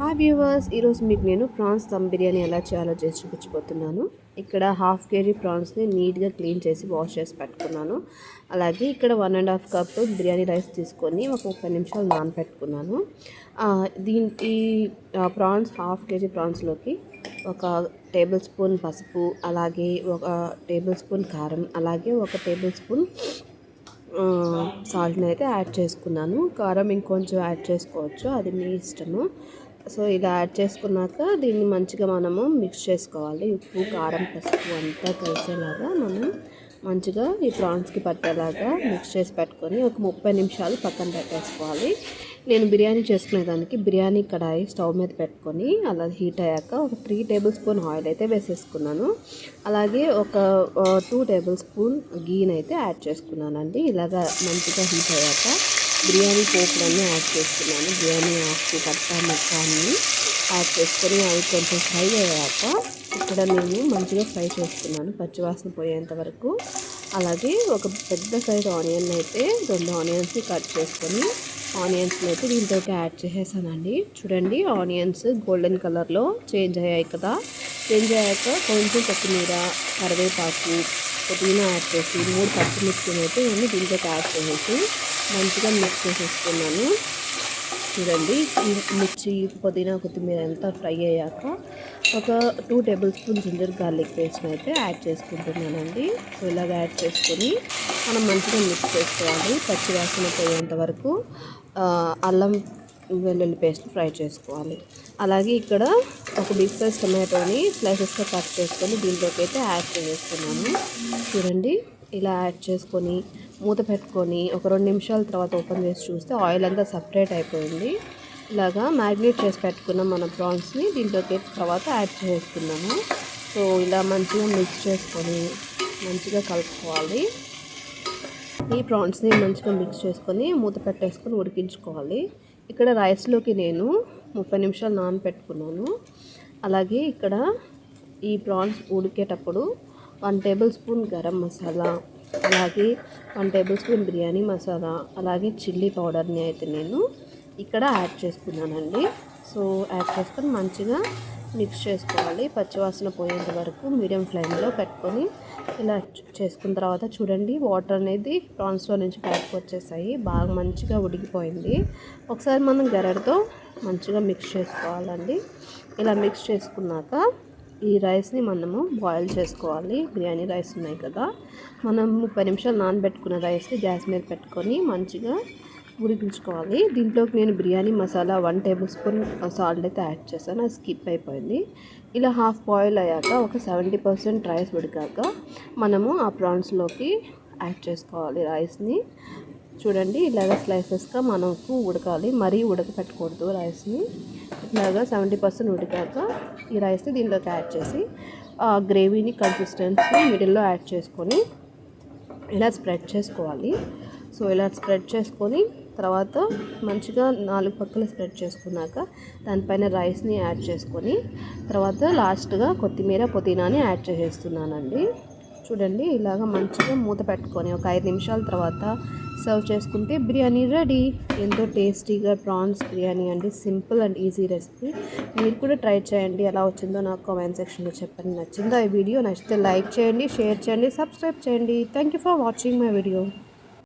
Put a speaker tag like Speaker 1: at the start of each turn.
Speaker 1: హా వ్యూవర్స్ ఈరోజు మీకు నేను ప్రాన్స్ దమ్ బిర్యానీ ఎలా చేయాలో చేసి చూపించబోతున్నాను ఇక్కడ హాఫ్ కేజీ ప్రాన్స్ని నీట్గా క్లీన్ చేసి వాష్ చేసి పెట్టుకున్నాను అలాగే ఇక్కడ one and half cup biryani rice తీసుకొని ఒక ముప్పై నిమిషాలు నానబెట్టుకున్నాను దీని ఈ ప్రాన్స్ హాఫ్ కేజీ ప్రాన్స్లోకి ఒక టేబుల్ స్పూన్ పసుపు అలాగే ఒక టేబుల్ స్పూన్ కారం అలాగే ఒక టేబుల్ స్పూన్ సాల్ట్ని అయితే యాడ్ చేసుకున్నాను కారం ఇంకొంచెం యాడ్ చేసుకోవచ్చు అది మీ ఇష్టము సో ఇలా యాడ్ చేసుకున్నాక దీన్ని మంచిగా మనము మిక్స్ చేసుకోవాలి ఉప్పు కారం పసుపు అంతా కలిసేలాగా మనం మంచిగా ఈ ప్రాన్స్కి పట్టేలాగా మిక్స్ చేసి పెట్టుకొని ఒక ముప్పై నిమిషాలు పక్కన పెట్టేసుకోవాలి నేను బిర్యానీ చేసుకునేదానికి బిర్యానీ కడాయి స్టవ్ మీద పెట్టుకొని అలా హీట్ అయ్యాక ఒక త్రీ టేబుల్ స్పూన్ ఆయిల్ అయితే వేసేసుకున్నాను అలాగే ఒక టూ టేబుల్ స్పూన్ గీని అయితే యాడ్ చేసుకున్నానండి ఇలాగా మంచిగా హీట్ అయ్యాక బిర్యానీ పోపులన్నీ యాడ్ చేస్తున్నాను బిర్యానీ ఆకు పట్టా మొక్క అన్నీ యాడ్ చేసుకొని అవి కొంచెం ఫ్రై అయ్యాక ఇక్కడ నేను మంచిగా ఫ్రై చేస్తున్నాను పచ్చివాసన పోయేంత వరకు అలాగే ఒక పెద్ద సైజ్ ఆనియన్ అయితే రెండు ఆనియన్స్ కట్ చేసుకొని ఆనియన్స్ని అయితే దీంతో యాడ్ చేసేసానండి చూడండి ఆనియన్స్ గోల్డెన్ కలర్లో చేంజ్ అయ్యాయి కదా చేంజ్ అయ్యాక కొంచెం కొత్తిమీర కరివేపాకు పుదీనా యాడ్ చేసి మూడు పచ్చిమిర్చిని అయితే నేను దీంతో యాడ్ చేసేసి మంచిగా మిక్స్ చేసేసుకున్నాను చూడండి మిర్చి పుదీనా కొత్తిమీర అంతా ఫ్రై అయ్యాక ఒక two tablespoon ginger garlic పేస్ట్ని అయితే యాడ్ చేసుకుంటున్నానండి సో ఇలాగ యాడ్ చేసుకొని మనం మంచిగా మిక్స్ చేసుకోవాలి పచ్చివాసన పోయేంత వరకు అల్లం వెల్లుల్లి పేస్ట్ ఫ్రై చేసుకోవాలి అలాగే ఇక్కడ ఒక బిగ్ సైజ్ టొమాటోని స్లైసెస్గా కట్ చేసుకొని దీంట్లోకి అయితే యాడ్ చేసేస్తున్నాను చూడండి ఇలా యాడ్ చేసుకొని మూత పెట్టుకొని ఒక రెండు నిమిషాల తర్వాత ఓపెన్ చేసి చూస్తే ఆయిల్ అంతా సపరేట్ అయిపోయింది ఇలాగా మ్యారినేట్ చేసి పెట్టుకున్న మన ప్రాన్స్ని దీంట్లోకి తర్వాత యాడ్ చేసుకున్నాము సో ఇలా మంచిగా మిక్స్ చేసుకొని మంచిగా కలుపుకోవాలి ఈ ప్రాన్స్ని మంచిగా మిక్స్ చేసుకొని మూత పెట్టేసుకొని ఉడికించుకోవాలి ఇక్కడ రైస్లోకి నేను ముప్పై నిమిషాలు పెట్టుకున్నాను అలాగే ఇక్కడ ఈ ప్రాన్స్ ఉడికేటప్పుడు one tablespoon garam masala అలాగే one tablespoon biryani masala అలాగే చిల్లీ పౌడర్ని అయితే నేను ఇక్కడ యాడ్ చేసుకున్నానండి సో యాడ్ చేసుకొని మంచిగా మిక్స్ చేసుకోవాలి పచ్చివాసన పోయేంత వరకు మీడియం ఫ్లేమ్లో పెట్టుకొని ఇలా చేసుకున్న తర్వాత చూడండి వాటర్ అనేది ప్రాన్స్లో నుంచి బయటకు వచ్చేసాయి బాగా మంచిగా ఉడికిపోయింది ఒకసారి మనం గరడతో మంచిగా మిక్స్ చేసుకోవాలండి ఇలా మిక్స్ చేసుకున్నాక ఈ రైస్ని మనము బాయిల్ చేసుకోవాలి బిర్యానీ రైస్ ఉన్నాయి కదా మనం ముప్పై నిమిషాలు నానబెట్టుకున్న రైస్ని గ్యాస్ మీద పెట్టుకొని మంచిగా ఉడికించుకోవాలి దీంట్లోకి నేను biryani masala one tablespoon salt అయితే యాడ్ చేశాను అది స్కిప్ అయిపోయింది ఇలా హాఫ్ బాయిల్ అయ్యాక ఒక సెవెంటీ పర్సెంట్ రైస్ ఉడికాక మనము ఆ ప్రాన్స్లోకి యాడ్ చేసుకోవాలి రైస్ని చూడండి ఇలాగ స్లైసెస్గా మనకు ఉడకాలి మరీ ఉడకపెట్టకూడదు రైస్ని ఇలాగా సెవెంటీ పర్సెంట్ ఉడికాక ఈ రైస్ని దీనిలోకి యాడ్ చేసి గ్రేవీని కన్సిస్టెన్సీ మిడిల్లో యాడ్ చేసుకొని ఇలా స్ప్రెడ్ చేసుకోవాలి సో ఇలా స్ప్రెడ్ చేసుకొని తర్వాత మంచిగా నాలుగు పక్కలు స్ప్రెడ్ చేసుకున్నాక దానిపైన రైస్ని యాడ్ చేసుకొని తర్వాత లాస్ట్గా కొత్తిమీర పుదీనాని యాడ్ చేసేస్తున్నానండి చూడండి ఇలాగ మంచిగా మూత పెట్టుకొని ఒక ఐదు నిమిషాల తర్వాత సర్వ్ చేసుకుంటే బిర్యానీ రెడీ ఎంతో టేస్టీగా ప్రాన్స్ బిర్యానీ అండి సింపుల్ అండ్ ఈజీ రెసిపీ మీరు కూడా ట్రై చేయండి ఎలా వచ్చిందో నాకు కామెంట్ సెక్షన్లో చెప్పండి నచ్చిందో ఈ వీడియో నచ్చితే లైక్ చేయండి షేర్ చేయండి సబ్స్క్రైబ్ చేయండి thank you for watching my video